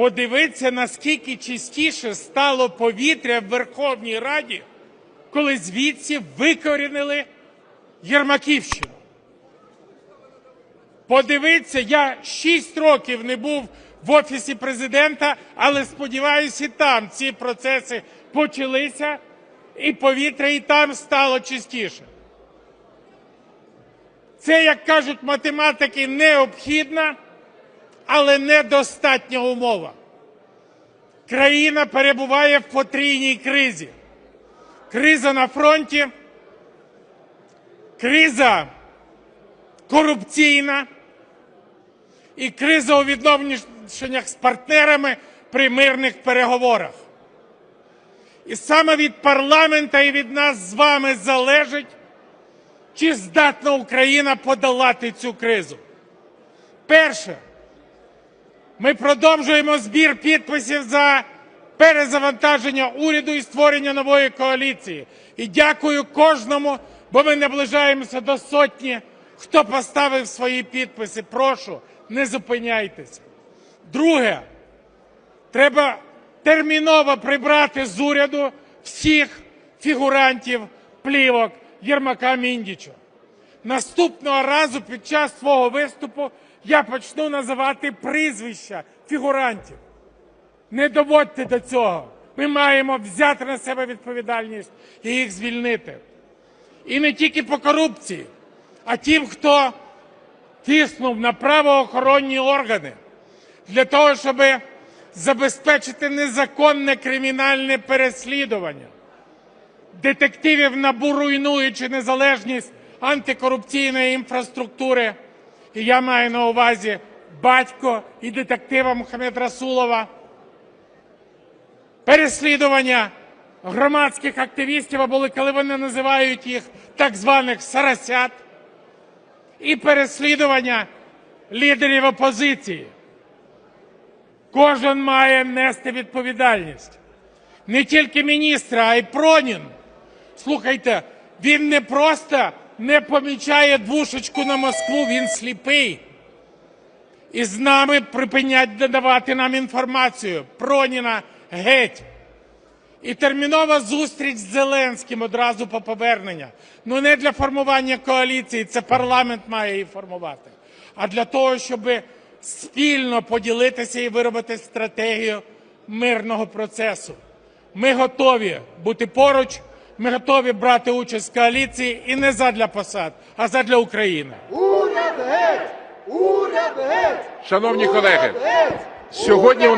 Подивіться, наскільки чистіше стало повітря в Верховній Раді, коли звідси викорінили Єрмаківщину. Подивіться, я 6 років не був в офісі президента, але сподіваюся, там ці процеси почалися, і повітря і там стало чистіше. Це, як кажуть математики, необхідна, але недостатня умова. Країна перебуває в потрійній кризі. Криза на фронті, криза корупційна і криза у відношеннях з партнерами при мирних переговорах. І саме від парламента і від нас з вами залежить, чи здатна Україна подолати цю кризу. Перше, ми продовжуємо збір підписів за перезавантаження уряду і створення нової коаліції. І дякую кожному, бо ми наближаємося до сотні, хто поставив свої підписи. Прошу, не зупиняйтеся. Друге, треба терміново прибрати з уряду всіх фігурантів плівок Єрмака Міндіча. Наступного разу під час свого виступу я почну називати прізвища фігурантів. Не доводьте до цього. Ми маємо взяти на себе відповідальність і їх звільнити. І не тільки по корупції, а тим, хто тиснув на правоохоронні органи для того, щоб забезпечити незаконне кримінальне переслідування. Детективів НАБУ руйнуючи незалежність антикорупційної інфраструктури. І я маю на увазі батько і детектива Мухаммед Расулова. Переслідування громадських активістів, або коли вони називають їх так званих сарасят. І переслідування лідерів опозиції. Кожен має нести відповідальність. Не тільки міністра, а й Пронін. Слухайте, він не просто не помічає двушечку на Москву, він сліпий. І з нами припинять додавати нам інформацію. Проніна геть. І термінова зустріч з Зеленським одразу по повернення. Ну не для формування коаліції, це парламент має її формувати, а для того, щоб спільно поділитися і виробити стратегію мирного процесу. Ми готові бути поруч, ми готові брати участь в коаліції і не задля посад, а задля України. Уряд геть! Уряд геть! Шановні Уряд колеги, геть! сьогодні у